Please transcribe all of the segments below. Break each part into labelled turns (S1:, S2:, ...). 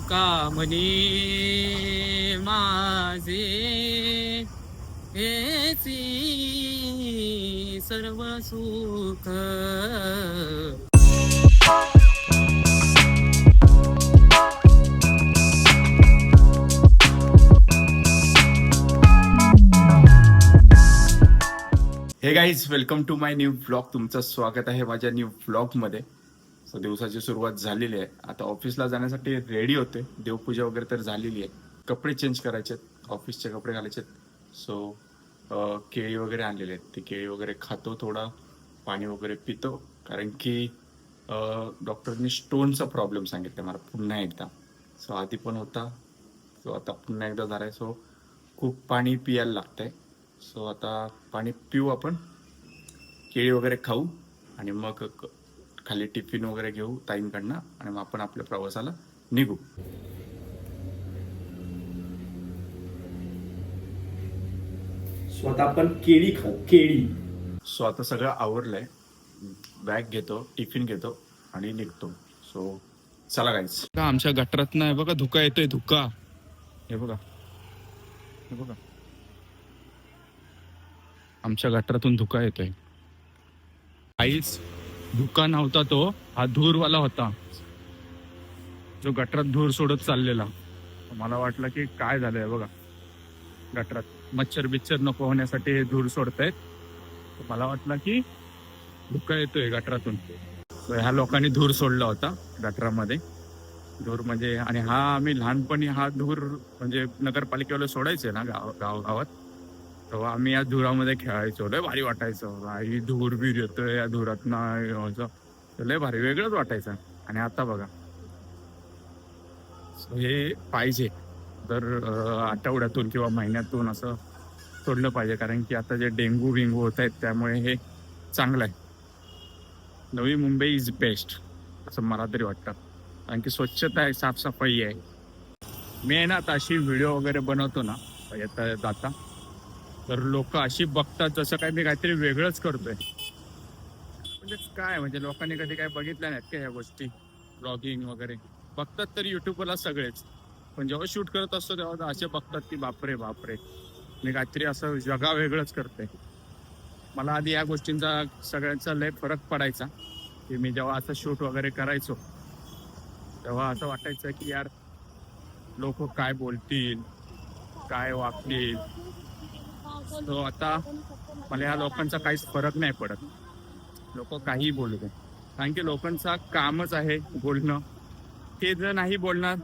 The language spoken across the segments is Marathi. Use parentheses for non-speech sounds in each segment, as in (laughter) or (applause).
S1: का म्हणे माझे. हेची सर्व सुख.
S2: हे guys welcome to my new blog तुमचं स्वागत आहे माझ्या न्यू ब्लॉगमध्ये सो दिवसाची सुरुवात झालेली आहे. आता ऑफिसला जाण्यासाठी रेडी होते. देवपूजा वगैरे तर झालेली आहे. कपडे चेंज करायचे आहेत. ऑफिसचे कपडे घालायचे आहेत. सो केळी वगैरे आणलेले आहेत. ते केळी वगैरे खातो थोडा. पाणी वगैरे पितो. कारण की डॉक्टरनी स्टोनचा प्रॉब्लेम सांगितला मला पुन्हा एकदा. सो आधी पण होता. सो आता पुन्हा एकदा झाला आहे सो खूप पाणी पियायला लागतंय. सो आता पाणी पिऊ आपण. केळी वगैरे खाऊ. आणि मग खाली टिफिन वगैरे घेऊ ताईंकडनं आणि मग आपण आपल्या प्रवासाला निघू.
S3: सो आता आपण केळी खाऊ केळी.
S2: सो आता सगळं आवरलंय. बॅग घेतो टिफिन घेतो आणि निघतो. सो चला गाईच आमच्या गटरात नाही बघा धुका येतोय धुका. हे बघा. हे बघा. आमच्या गटरातून धुका येतोय. काहीच धुका नव्हता तो हा धूरवाला होता. जो गटरात धूर सोडत चाललेला. मला वाटलं की काय झालंय बघा. गटरात मच्छर बिच्छर नको होण्यासाठी हे धूर सोडतायत. तर मला वाटलं की धुका येतोय गटरातून. ह्या लोकांनी धूर सोडला होता गटरामध्ये. धूर म्हणजे आणि हा आम्ही लहानपणी हा धूर म्हणजे नगरपालिकेवाला सोडायचे ना गाव गाव गावात. तेव्हा आम्ही या धुरामध्ये खेळायचो. लय भारी वाटायचं. आई धूर बीर येतोय या धुरात लय भारी वेगळंच वाटायचं. आणि आता बघा. हे पाहिजे. दर आठवड्यातून किंवा महिन्यातून असं सोडलं पाहिजे. कारण की आता जे डेंगू बिंगू होत आहेत त्यामुळे हे चांगलं आहे. नवी मुंबई इज बेस्ट असं मला तरी वाटतं. कारण की स्वच्छता आहे साफसफाई आहे. मी आहे ना आता अशी व्हिडिओ वगैरे बनवतो ना येता जाता तर लोक अशी बघतात जसं काय मी काहीतरी वेगळंच करतोय. म्हणजे काय म्हणजे लोकांनी कधी काय बघितल्या नाहीत का ह्या गोष्टी? ब्लॉगिंग वगैरे. बघतात तर युट्यूबला सगळेच. पण जेव्हा शूट करत असतो तेव्हा असे बघतात की बापरे बापरे. मी काहीतरी असं जगा वेगळंच करते मला आधी या गोष्टींचा सगळ्यांचा लय फरक पडायचा की मी जेव्हा असं शूट वगैरे करायचो तेव्हा असं वाटायचं की यार लोक काय बोलतील काय वागतील. तो आता मला या लोकांचा काहीच फरक नाही पडत. लोक काहीही बोलू दे. कारण की लोकांचा कामच आहे बोलणं. ते जर नाही बोलणार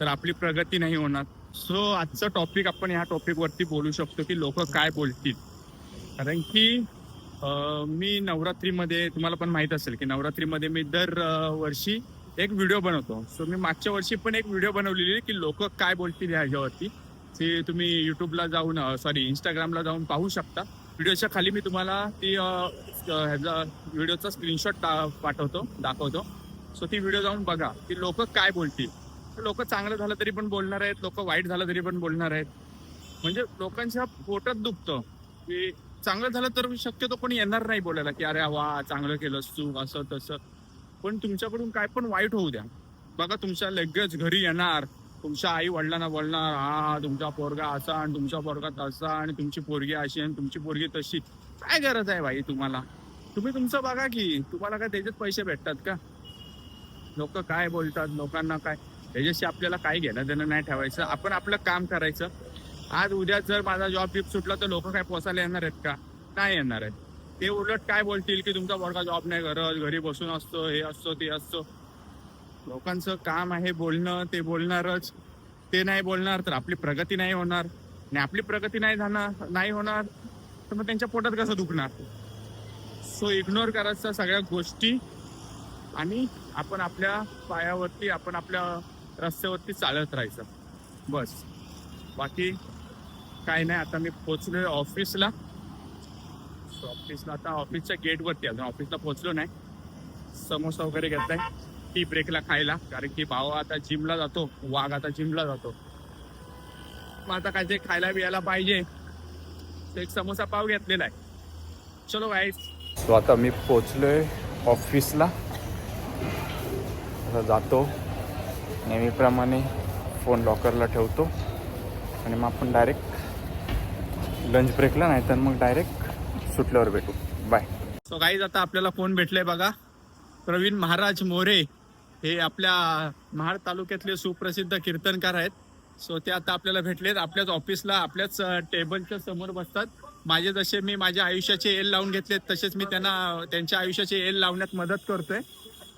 S2: तर आपली प्रगती नाही होणार. सो आजचं टॉपिक आपण ह्या टॉपिकवरती बोलू शकतो की लोक काय बोलतील. कारण की मी नवरात्रीमध्ये तुम्हाला पण माहीत असेल की नवरात्रीमध्ये मी दर वर्षी एक व्हिडिओ बनवतो. सो मी मागच्या वर्षी पण एक व्हिडिओ बनवलेली की लोक काय बोलतील ह्याच्यावरती. ते तुम्ही युट्यूबला जाऊन सॉरी इंस्टाग्रामला जाऊन पाहू शकता. व्हिडिओच्या खाली मी तुम्हाला ती ह्याचा व्हिडिओचा स्क्रीनशॉट पाठवतो दाखवतो. सो ती व्हिडिओ जाऊन बघा की लोक काय बोलतील. लोक चांगलं झालं तरी पण बोलणार आहेत लोक वाईट झालं तरी पण बोलणार आहेत. म्हणजे लोकांच्या पोटात दुखतं. की चांगलं झालं तर शक्यतो कोणी येणार नाही बोलायला की अरे वा चांगलं केलंस तू असं तसं. पण तुमच्याकडून काय पण वाईट होऊ द्या. बघा तुमच्या लगेच घरी येणार. तुमच्या आई वडिलांना बोलणार हा तुमचा पोरगा असा आणि तुमचा पोरगा तसा आणि तुमची पोरगी अशी आणि तुमची पोरगी तशी. काय गरज आहे भाई तुम्हाला? तुम्ही तुमचं बघा की तुम्हाला काय त्याच्यात पैसे भेटतात का? लोक काय बोलतात लोकांना काय? त्याच्याशी आपल्याला काय घेणं देणं नाही ठेवायचं. आपण आपलं काम करायचं. आज उद्या जर माझा जॉब बिप सुटला तर लोक काय पोसायला येणार आहेत का? नाही येणार आहेत. ते उलट काय बोलतील की तुमचा पोरगा जॉब नाही करत घरी बसून असतो हे असतो ते असतो. लोकांचं काम आहे बोलणं ते बोलणारच. ते नाही बोलणार तर आपली प्रगती नाही होणार. आणि आपली प्रगती नाही जाणार नाही होणार तर मग त्यांच्या पोटात कसं दुखणार? सो इग्नोर करायचं सगळ्या गोष्टी. आणि आपण आपल्या पायावरती आपण आपल्या रस्त्यावरती चालत राहायचं. बस. बाकी काय नाही. आता मी पोचलोय ऑफिसला. ऑफिसला आता ऑफिसच्या गेटवरती अजून ऑफिसला पोचलो नाही. समोसा वगैरे घेतलाय. टी ब्रेकला खायला. कारण की भाऊ आता जिमला जातो. वाघ आता जिमला जातो. मग आता काय ते खायला बियायला पाहिजे. एक समोसा पाव घेतलेला आहे. चलो गाईस सो आता मी पोचलोय ऑफिसला जातो. नेहमीप्रमाणे फोन लॉकरला ठेवतो. आणि मग आपण डायरेक्ट लंच ब्रेकला नाही तर मग डायरेक्ट सुटल्यावर भेटू. बाय सो काहीच आता आपल्याला फोन भेटले बघा. प्रवीण महाराज मोरे. हे आपल्या महाड तालुक्यातले सुप्रसिद्ध कीर्तनकार आहेत. सो ते आता आपल्याला भेटलेत. आपल्याच ऑफिसला आपल्याच टेबलच्या समोर बसतात. माझे जसे मी माझ्या आयुष्याचे एल लावून घेतलेत तसेच मी त्यांना त्यांच्या आयुष्याचे एल लावण्यात मदत करतोय.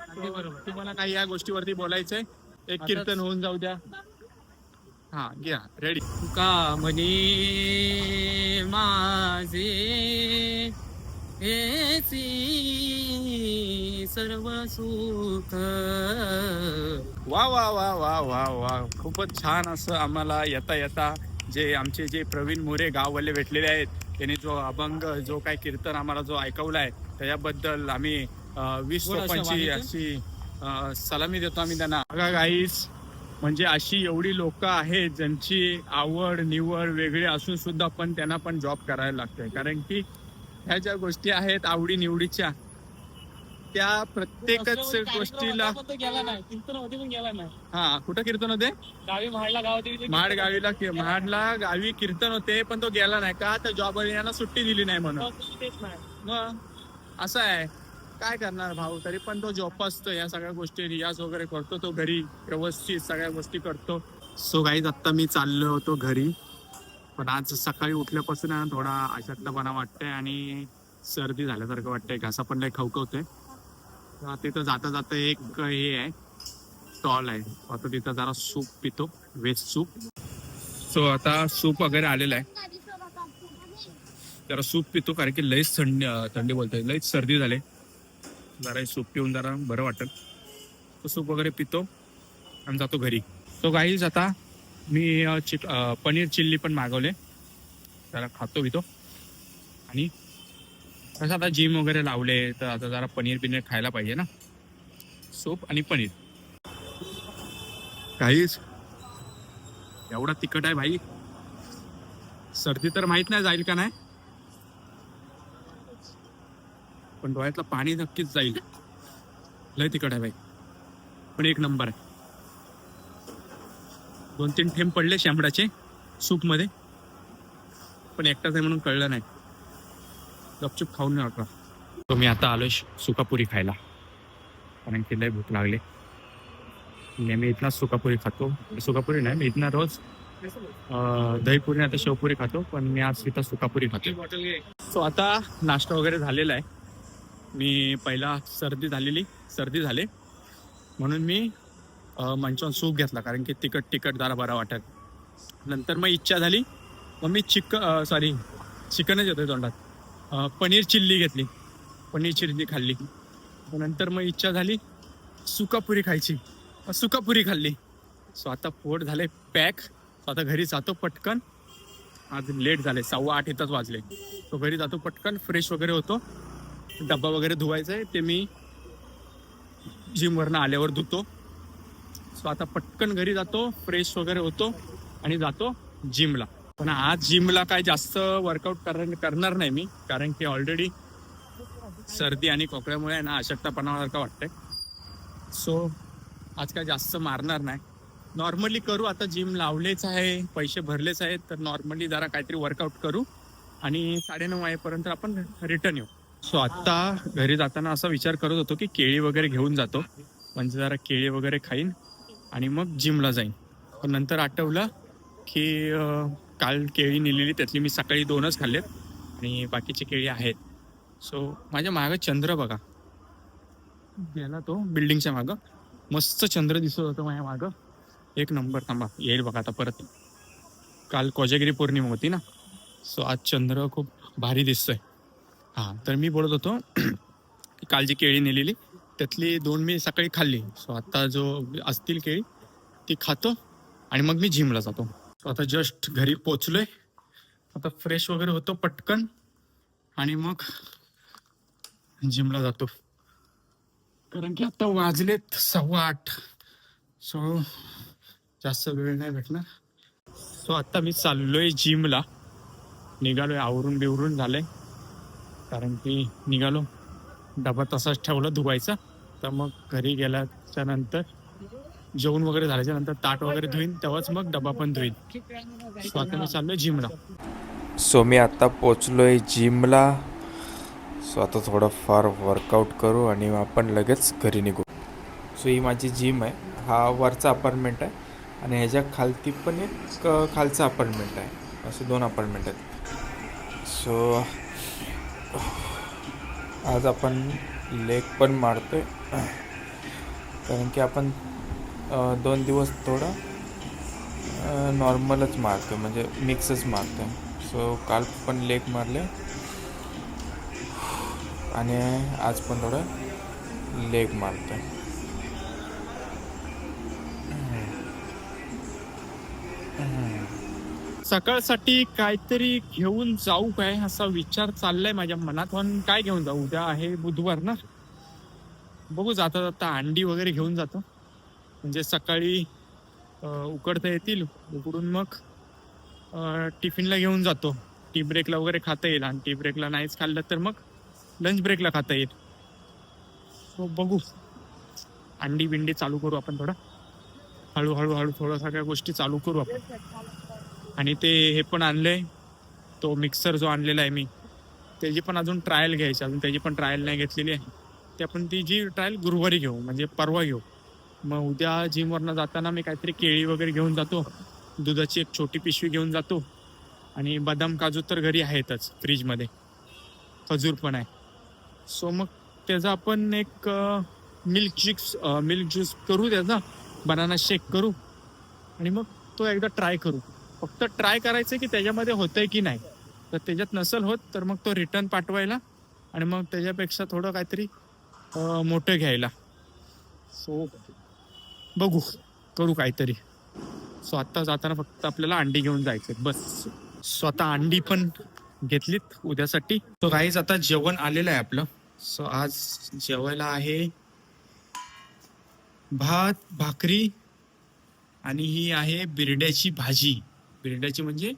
S1: बरोबर.
S2: तुम्हाला काही या गोष्टीवरती बोलायचंय? एक कीर्तन होऊन जाऊ द्या. हा घ्या. रेडी
S1: तुका म्हणे माझे सर्व सुख.
S2: वा वा वा वा वा वा. खूपच छान असं आम्हाला येता येता जे आमचे जे प्रवीण मोरे गाववाले भेटलेले आहेत त्यांनी जो अभंग जो काय कीर्तन आम्हाला जो ऐकवलाय त्याच्याबद्दल आम्ही वीस लोकांची. अशी सलामी देतो आम्ही त्यांना. बघा गाईस म्हणजे अशी एवढी लोक आहेत ज्यांची आवड निवड वेगळी असून सुद्धा पण त्यांना पण जॉब करायला लागतंय. कारण की ह्या ज्या गोष्टी आहेत आवडी निवडीच्या त्या प्रत्येकच गोष्टीला
S1: पण तो गेला नाही कीर्तन होती पण गेला नाही.
S2: हा कुठं कीर्तन होते
S1: गावी महाडला गावात
S2: महाड गावीला महाडला गावी कीर्तन होते पण तो गेला नाही. का? तर जॉब यांना सुट्टी दिली नाही म्हणून.
S1: तेच नाही
S2: मग? असं आहे. काय करणार भाऊ? तरी पण तो जोपासतो या सगळ्या गोष्टी रियाज वगैरे करतो तो घरी व्यवस्थित सगळ्या गोष्टी करतो. सो गाईज आता मी चाललो होतो घरी. पण आज सकाळी उठल्यापासून थोडा अशातलापणा वाटतंय आणि सर्दी झाल्यासारखं वाटतंय. घासा पण लय खवखवतोय. तिथं जाता जाता एक हे आहे. स्टॉल आहे. आता तिथं जरा सूप पितो. व्हेज सूप सो आता सूप वगैरे आलेला आहे. जरा सूप पितो कारण की लईच थंडी थंडी बोलतोय. लईच सर्दी झाले. जरा हे सूप पिऊन जरा बरं वाटेल तो सूप वगैरे पितो आणि जातो घरी. तो गाईज आता मी चिक पनीर चिल्ली पण मागवले. जरा खातो पितो. आणि कसं आता जिम वगैरे लावले तर आता जरा पनीर बिनीर खायला पाहिजे ना. सूप आणि पनीर. काहीच. एवढा तिखट आहे भाई. सर्दी तर माहीत नाही जाईल का नाही? पण डोळ्यातलं पाणी नक्कीच जाईल. लय तिखट आहे भाई. पण एक नंबर आहे. दोन तीन थेंब पडले शांबडाचे सूपमध्ये. पण एकटाच आहे म्हणून कळलं नाही. गपचूप खाऊन नका. तो मी आता आलोय सुकापुरी खायला. कारण की लय भूक लागले. म्हणजे नेहमी इथला सुकापुरी खातो. सुकापुरी नाही मी इथनं रोज अं, दहीपुरी आता शेवपुरी खातो पण मी आज इथं सुकापुरी खातो सो आता नाश्ता वगैरे झालेला आहे. मी पहिला सर्दी झालेली सर्दी झाले. म्हणून मी अं, मंचावून सूप घेतला कारण की तिखट तिखट जरा बरा वाटत. नंतर मग इच्छा झाली. मग मी चिक सॉरी चिकनच येतोय तोंडात. पनीर चिल्ली घेतली. पनीर चिल्ली खाल्ली. नंतर मग इच्छा झाली सुकापुरी खायची. सुकापुरी खाल्ली. सो आता पोट झाले पॅक. आता घरी जातो पटकन. आज लेट झाले सव्वा आठ इथंच वाजले. तो घरी जातो पटकन फ्रेश वगैरे होतो. डब्बा वगैरे धुवायचा आहे ते मी जिमवरनं आल्यावर धुतो. सो आता पटकन घरी जातो फ्रेश वगैरे होतो आणि जातो जिमला. पण आज जिमला काय जास्त वर्कआउट करणार नाही मी कारण की ऑलरेडी सर्दी आणि खोकल्यामुळे आहे ना अशक्तपणासारखं वाटतंय. सो आज काय जास्त मारणार नाही. नॉर्मली करू आता जिम लावलेच आहे पैसे भरलेच आहेत तर नॉर्मली जरा काहीतरी वर्कआउट करू आणि साडेनऊ वाजेपर्यंत आपण रिटर्न येऊ. सो आत्ता घरी जाताना असा विचार करत होतो की केळी वगैरे घेऊन जातो. म्हणजे जरा केळी वगैरे खाईन आणि मग जिमला जाईन. पण नंतर आठवलं की काल केळी नेलेली त्यातली मी सकाळी दोनच खाल्लेत आणि बाकीची केळी आहेत. सो माझ्या मागं चंद्र बघा. गेला तो बिल्डिंगच्या मागं. मस्त चंद्र दिसत होतं माझ्या मागं. एक नंबर थांबा. येईल बघा आता परत. काल कोजागिरी पौर्णिमा होती ना? सो आज चंद्र खूप भारी दिसतोय. हां तर मी बोलत होतो (clears throat) काल जी केळी नेलेली त्यातली दोन मी सकाळी खाल्ली. सो आता जो असतील केळी ती खातो आणि मग मी जिमला जातो. सो आता जस्ट घरी पोचलोय. आता फ्रेश वगैरे होतो पटकन. आणि मग जिमला जातो. कारण की आता वाजलेत सव्वा आठ. सो जास्त वेळ नाही भेटणार. सो आता मी चाललोय जिमला निघालोय आवरून बिवरून झालंय. कारण की निघालो. डबा तसाच ठेवला धुवायचा. तर मग घरी गेल्याच्यानंतर जेवण वगैरे झाल्याच्यानंतर ताट वगैरे धुईन तेव्हाच मग डबा पण धुईन. सो आता मी चाललोय जिमला.
S4: सो मी आता पोचलो आहे जिमला. सो आता थोडंफार वर्कआउट करू आणि आपण लगेच घरी निघू. सो ही माझी जिम आहे. हा वरचा अपार्टमेंट आहे आणि ह्याच्या खालती पण एक खालचा अपार्टमेंट आहे. असे दोन अपार्टमेंट आहेत. सो आज आपण लेग पण मारतोय. कारण की आपण दोन दिवस थोडं नॉर्मलच मारतो म्हणजे मिक्सच मारतो सो काल पण लेग मारले. आणि आज पण थोडं लेग मारतो
S2: सकाळसाठी काहीतरी घेऊन जाऊ काय असा विचार चाललाय माझ्या मनात. पण काय घेऊन जाऊ? उद्या आहे बुधवार ना. बघू जाता जाता अंडी वगैरे घेऊन जातो. म्हणजे सकाळी उकडता येतील उकडून मग टिफिनला घेऊन जातो. टी ब्रेकला वगैरे खाता येईल आणि टी ब्रेकला नाहीच खाल्लं तर मग लंच ब्रेकला खाता येईल. सो बघू. अंडी बिंडी चालू करू आपण थोडं. हळूहळू हळू थोडं सगळ्या गोष्टी चालू करू आपण. आणि ते हे पण आणलंय. तो मिक्सर जो आणलेला आहे मी त्याची पण अजून ट्रायल घ्यायची. अजून त्याची पण ट्रायल नाही घेतलेली आहे. ते आपण ती जी ट्रायल गुरुवारी घेऊ म्हणजे परवा घेऊ. मग उद्या जिमवरनं जाताना मी काहीतरी केळी वगैरे घेऊन जातो. दुधाची एक छोटी पिशवी घेऊन जातो. आणि बदाम काजू तर घरी आहेतच फ्रीजमध्ये खजूर पण आहे. सो मग त्याचा आपण एक मिल्क ज्यूस मिल्क ज्यूस करू त्याचा. बनाना शेक करू. आणि मग तो एकदा ट्राय करू. फक्त ट्राय करायचं की त्याच्यामध्ये होतंय की नाही. तर त्याच्यात नसेल होत तर मग तो रिटर्न पाठवायला. आणि मग त्याच्यापेक्षा थोडं काहीतरी मोठं घ्यायला. सो बघू करू काहीतरी. सो जाताना फक्त आपल्याला अंडी घेऊन जायचं बस. स्वतः अंडी पण घेतलीत उद्यासाठी. तो काहीच आता जेवण आलेलं आहे आपलं. सो आज जेवायला आहे भात भाकरी आणि ही आहे बिरड्याची भाजी. बिरड्याची म्हणजे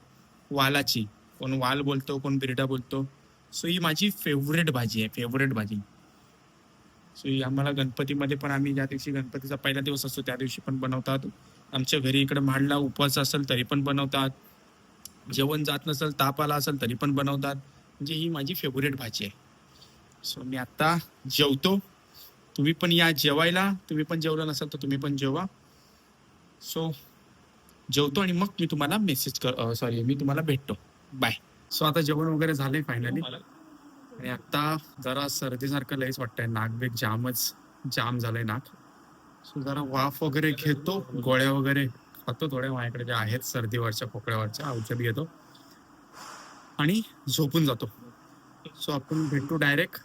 S2: वालाची. कोण वाल बोलतो कोण बिरडा बोलतो. सो ही माझी फेवरेट भाजी आहे फेवरेट भाजी. सो आम्हाला गणपतीमध्ये पण आम्ही ज्या दिवशी गणपतीचा पहिला दिवस असतो त्या दिवशी पण बनवतात. आमच्या घरी इकडे मांडला उपवास असेल तरी पण बनवतात. जेवण जात नसेल ताप आला असेल तरी पण बनवतात. म्हणजे ही माझी फेवरेट भाजी आहे. सो मी आता जेवतो. तुम्ही पण या जेवायला. तुम्ही पण जेवलं नसाल तर तुम्ही पण जेवा. सो जेवतो आणि मग मी तुम्हाला मेसेज कर सॉरी मी तुम्हाला भेटतो. बाय सो आता जेवण वगैरे झालंय फायनली आणि आता जरा सर्दीसारखं लईच वाटतंय. नाक बेक जामच जाम झालंय नाक. सो जरा वाफ वगैरे घेतो गोळ्या वगैरे खातो थोड्या माझ्याकडे जे आहेत सर्दीवरच्या पोकळ्यावरच्या औषध घेतो. आणि झोपून जातो. सो आपण भेटू डायरेक्ट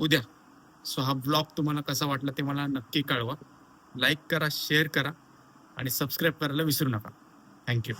S2: उद्या. सो हा ब्लॉग तुम्हाला कसा वाटला ते मला नक्की कळवा. लाईक करा शेअर करा. आणि सबस्क्राईब करायला विसरू नका. थँक्यू